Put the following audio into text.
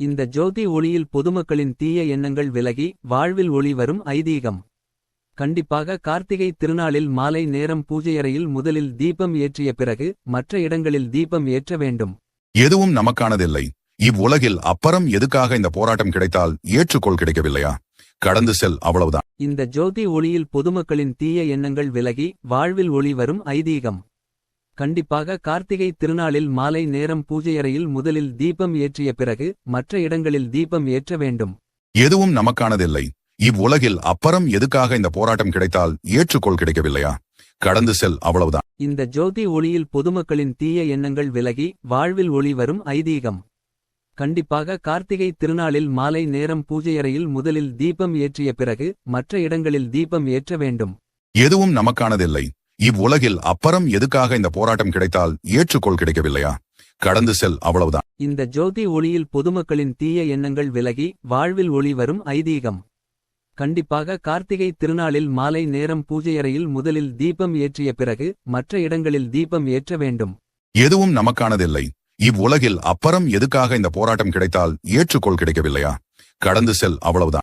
இந்த ஜோதி ஒளியில் பொதுமக்களின் தீய எண்ணங்கள் விலகி வாழ்வில் ஒளி வரும் ஐதீகம். கண்டிப்பாக கார்த்திகை திருநாளில் மாலை நேரம் பூஜையறையில் முதலில் தீபம் ஏற்றிய பிறகு மற்ற இடங்களில் தீபம் ஏற்ற வேண்டும். எதுவும் நமக்கானதில்லை. இவ்வுலகில் அப்புறம் எதுக்காக இந்த போராட்டம் கிடைத்தால் ஏற்றுக்கொள் கிடைக்கவில்லையா? கடந்து செல் அவ்வளவுதான். இந்த ஜோதி ஒளியில் பொதுமக்களின் தீய எண்ணங்கள் விலகி வாழ்வில் ஒளி வரும் ஐதீகம். கண்டிப்பாக கார்த்திகை திருநாளில் மாலை நேரம் பூஜையறையில் முதலில் தீபம் ஏற்றிய பிறகு மற்ற இடங்களில் தீபம் ஏற்ற வேண்டும். எதுவும் நமக்கானதில்லை. இவ்வுலகில் அப்புறம் எதுக்காக இந்த போராட்டம் கிடைத்தால் ஏற்றுக்கொள் கிடைக்கவில்லையா? கடந்து செல் அவ்வளவுதான். இந்த ஜோதி ஒளியில் பொதுமக்களின் தீய எண்ணங்கள் விலகி வாழ்வில் ஒளி வரும் ஐதீகம். கண்டிப்பாக கார்த்திகை திருநாளில் மாலை நேரம் பூஜையறையில் முதலில் தீபம் ஏற்றிய பிறகு மற்ற இடங்களில் தீபம் ஏற்ற வேண்டும். எதுவும் நமக்கானதில்லை. இவ்வுலகில் அப்புறம் எதுக்காக இந்த போராட்டம் கிடைத்தால் ஏற்றுக்கொள் கிடைக்கவில்லையா? கடந்து செல் அவ்வளவுதான். இந்த ஜோதி ஒளியில் பொதுமக்களின் தீய எண்ணங்கள் விலகி வாழ்வில் ஒளி வரும் ஐதீகம். கண்டிப்பாக கார்த்திகை திருநாளில் மாலை நேரம் பூஜையறையில் முதலில் தீபம் ஏற்றிய பிறகு மற்ற இடங்களில் தீபம் ஏற்ற வேண்டும். எதுவும் நமக்கானதில்லை. இவ்வுலகில் அப்புறம் எதுக்காக இந்த போராட்டம் கிடைத்தால் ஏற்றுக்கொள் கிடைக்கவில்லையா? கடந்து செல் அவ்வளவுதான்.